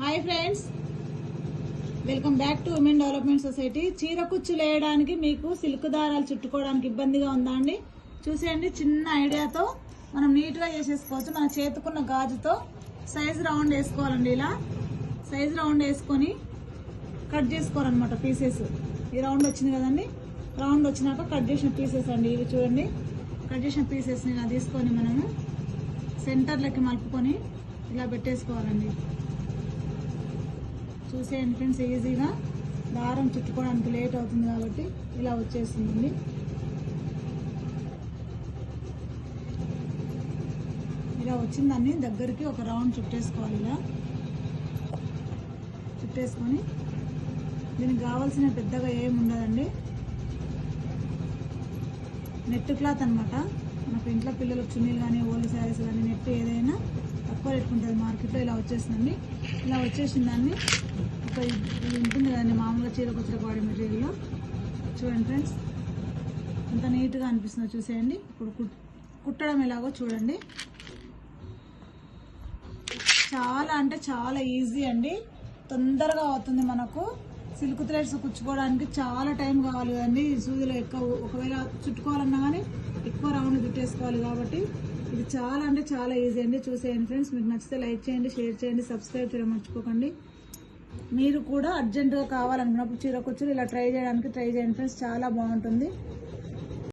Hi friends. Welcome back to women development society. చీర కుచ్చులు వేయడానికి మీకు సిల్క్ దారాలు చుట్టుకోవడానికి ఇబ్బందిగా ఉందా అండి? చూసేయండి చిన్న ఐడియాతో మనం నీట్గా చేసేసుకోవచ్చు. మన చేతుకున్న గాజుతో సైజ్ రౌండ్ వేసుకోవాలండి ఇలా. సైజ్ రౌండ్ వేసుకొని కట్ చేసుకోవాలన్నమాట పీసెస్. ఈ రౌండ్ వచ్చింది కదండి? రౌండ్ వచ్చినాక కట్ చేసిన పీసెస్ అండి ఇవి చూడండి. కట్ చేసిన పీసెస్ని ఇలా తీసుకొని మనము సెంటర్లకి మలుపుకొని ఇలా పెట్టేసుకోవాలండి. చూసేయండి ఫ్రెండ్స్ ఈజీగా దారం చుట్టుకోవడానికి లేట్ అవుతుంది కాబట్టి ఇలా వచ్చేస్తుందండి ఇలా వచ్చిందాన్ని దగ్గరికి ఒక రౌండ్ చుట్టేసుకోవాలి ఇలా. చుట్టేసుకొని దీనికి కావాల్సిన పెద్దగా ఏమి ఉండదండి. నెట్ క్లాత్ అనమాట మనకు ఇంట్లో పిల్లలకు చున్నీలు కానీ ఓల్డ్ శారీస్ కానీ నెట్ ఏదైనా తక్కువ రేటుకు ఉంటుంది మార్కెట్లో ఇలా వచ్చేసిందండి. ఇలా వచ్చేసిన దాన్ని ఉంటుంది కదండి మామూలుగా చీర కొత్త బాడీ మెటీరియల్లో చూడండి ఫ్రెండ్స్ ఎంత నీట్గా అనిపిస్తుందో చూసేయండి. ఇప్పుడు కుట్టడం ఎలాగో చూడండి. చాలా అంటే చాలా ఈజీ అండి. తొందరగా అవుతుంది మనకు. సిల్క్ థ్రెడ్స్ కుచ్చుకోవడానికి చాలా టైం కావాలి కదండి. సూదిలో ఎక్కువ ఒకవేళ చుట్టుకోవాలన్నా కానీ ఎక్కువ రౌండ్ చుట్టేసుకోవాలి కాబట్టి ఇది చాలా అంటే చాలా ఈజీ అండి. చూసేయండి ఫ్రెండ్స్. మీకు నచ్చితే లైక్ చేయండి షేర్ చేయండి సబ్స్క్రైబ్ చేయడం మర్చిపోకండి. మీరు కూడా అర్జెంటుగా కావాలనుకున్నప్పుడు చీర ఇలా ట్రై చేయడానికి ట్రై చేయండి ఫ్రెండ్స్ చాలా బాగుంటుంది.